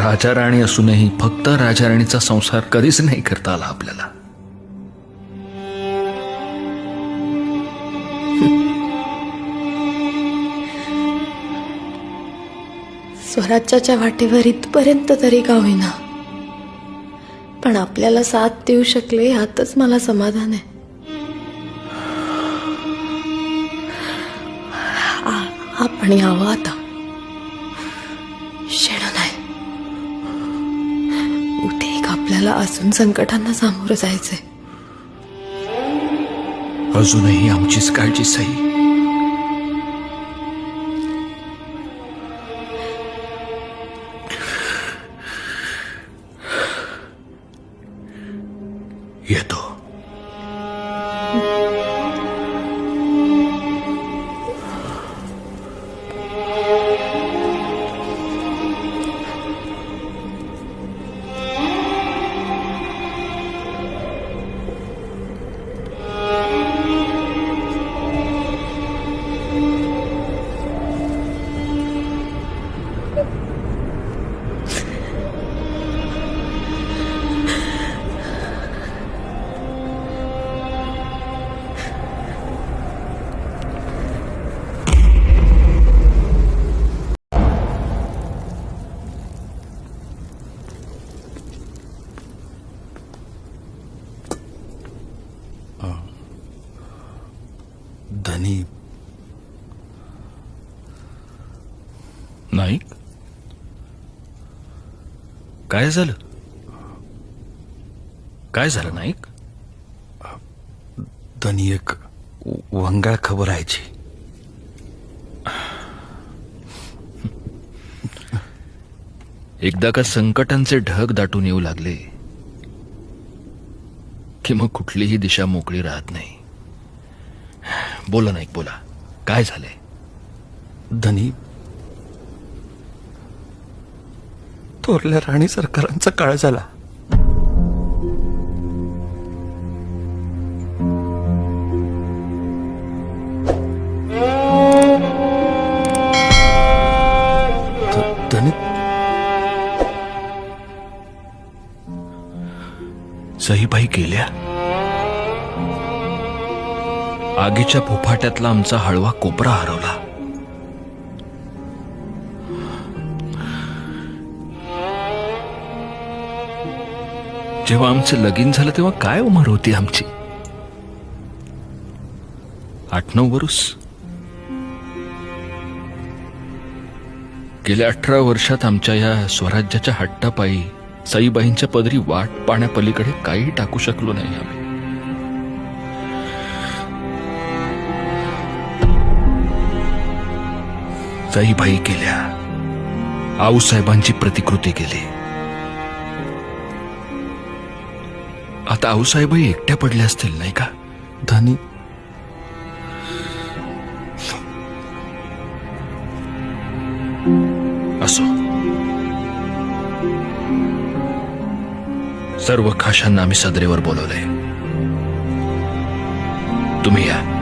राजा राणी असूनही फक्त राजा राणीचा संसार कधीच नाही करता आला आपल्याला. स्वराज्याच्या वाटेवर इथपर्यंत तरी का होईना. पण आपल्याला साथ देऊ शकले यातच मला समाधान आहे. आपण यावं आता. कुठे एक आपल्याला अजून संकटांना सामोरं जायचंय. अजूनही आमचीच काळजी सई नाईक काय झालं? काय झालं नाईक? धनी एक वंगाळ खबर आहेची एकदा का संकटांचे ढग दाटून येऊ लागले की मग कुठलीही दिशा मोकळी राहत नाही. बोला नाईक बोला. काय झालंय? धनी थोरल्या राणी सरकारांचा काळ झाला. सहीबाई गेल्या. आगीच्या फोफाट्यातला आमचा हळवा कोपरा हरवला. जेव्हा आमचं लगीन झालं तेव्हा काय उमर होती आमची? आठ नऊ वरुस? गेल्या अठरा वर्षात आमच्या या स्वराज्याच्या हट्टापायी साईबाईंच्या पदरी वाट पाण्यापलीकडे काही टाकू शकलो नाही आम्ही. साईबाई गेल्या. आऊसाहेबांची प्रतिकृती गेली. आता आऊसाहेबही एकट्या पडल्या असतील नाही का? धनी. असो. सर्व खाशांना आम्ही सदरेवर बोलवलंय. तुम्ही या.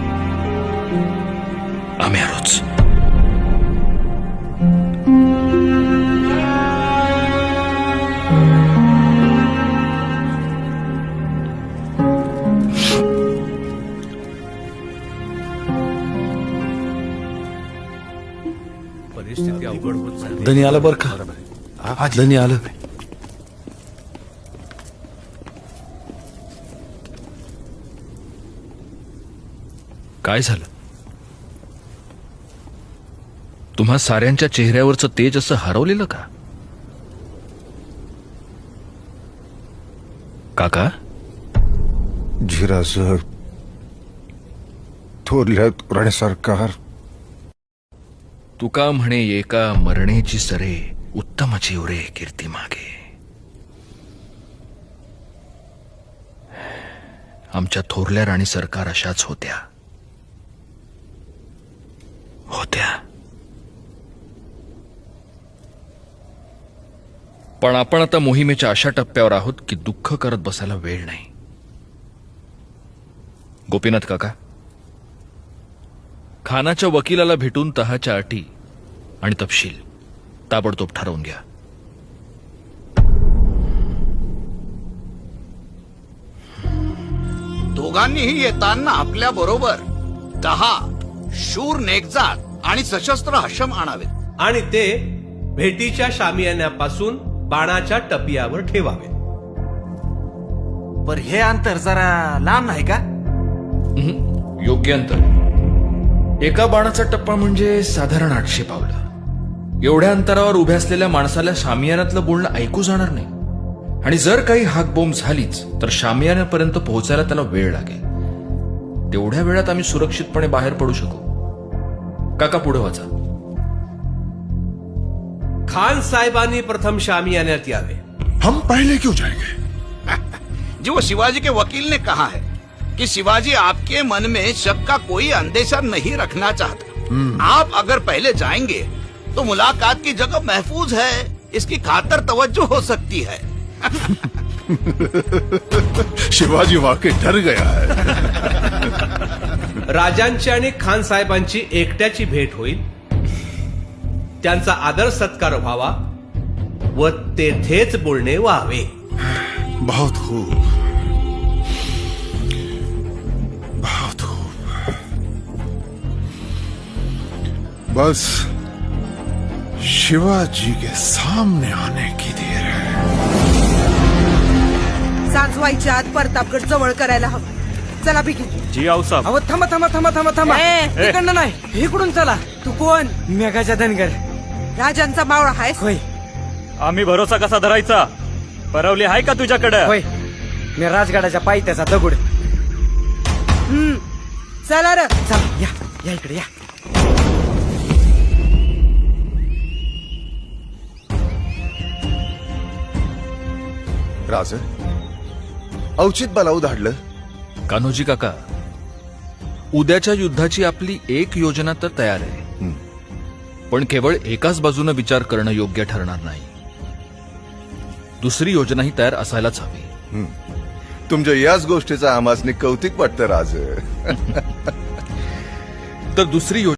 परिस्थिती अवघड होत चालली. धनी आलं बर का? धनी आलं. काय झालं? तुम्हा साऱ्यांच्या चेहऱ्यावरचं तेज असं हरवलेलं का? काका? झिराजर थोरल्या राणे सरकार तुका म्हणे एका मरणेची सरे उत्तम जीवरे कीर्ती मागे. आमच्या थोरल्या राणी सरकार अशाच होत्या. होत्या. पण आपण आता मोहिमेच्या अशा टप्प्यावर आहोत की दुःख करत बसायला वेळ नाही. गोपीनाथ काका खानाच्या वकिलाला भेटून तहाच्या अटी आणि तपशील. ताबडतोब ठरवून घ्या. दोघांनीही येताना आपल्या बरोबर दहा शूर नेकजा आणि सशस्त्र हशम आणावे आणि ते भेटीच्या शामियान्यापासून बाणाच्या टपियावर ठेवावे पर हे अंतर जरा लांब नाही का? योग्य अंतर. एका बाणाचा टप्पा म्हणजे साधारण आठशे पावलं. एवढ्या अंतरावर उभ्या असलेल्या माणसाला शामियानातलं बोलणं ऐकू जाणार नाही. आणि जर काही हाकबोंब झालीच तर शामियानापर्यंत पोहोचायला त्याला वेळ लागेल. तेवढ्या वेळात आम्ही सुरक्षितपणे बाहेर पडू शकू. काका पुढे वाचा. खान साहेबांनी प्रथम शामियान्यात यावे. हम पहले क्यों जाएंगे? जो शिवाजी के वकील ने कहा है। कि शिवाजी आपके मन में शक का कोई अंदेशा नहीं रखना चाहता। आप अगर पहले जाएँगे तो मुलाकात की जगह महफूज है। इसकी खातर तवज्जो हो सकती है। शिवाजी वाकई डर गया है। राजांची आणि खान साहेबांची एकट्याची भेट होईल। त्यांचा आदर सत्कार व्हावा व तेथेच बोलणे व्हावे। बहुत खूब बस शिवाजी के सामने आने की देर है। सांज व्हायच्या आत प्रतापगड जवळ करायला हवं. चला बिकी अहो थांबा थांबा थांबा थांबा थांबा. इकडनं नाही इकडून चला. तू कोण? मेघाच्या धनगर. राजांचा मावळा हाय होय. आम्ही भरोसा कसा धरायचा? परवली आहे का तुझ्याकडे? होय. मी राजगडाच्या पायथ्याचा दगड. चला र. चला या या इकडे या. राज औचित बलाऊ धाडलं. कान्होजी काका उद्याच्या युद्धाची आपली एक योजना तर तयार आहे. पण केवळ एकाच बाजूने विचार करणं योग्य ठरणार नाही. दुसरी योजनाही तयार असायलाच हवी. तुमच्या याच गोष्टीचं आमासनी कौतिक वाटतं राज. तर दुसरी योजना